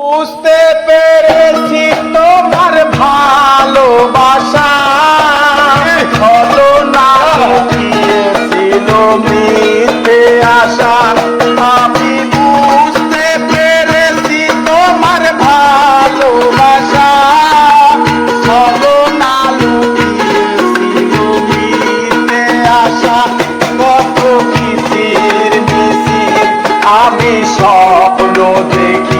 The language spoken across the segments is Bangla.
বুঝতে পেরেছি তোমার ভালোবাসা। হলো না ছিল মিথ্যে আশা। আমি বুঝতে পেরেছি তোমার ভালোবাসা। হলো না ছিল মিথ্যে আশা। কত আমি স্বপ্ন দেখি।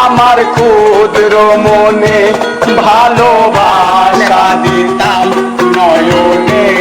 আমার ক্ষুদ্র মনে ভালোবাসা দিতাম নয়নে।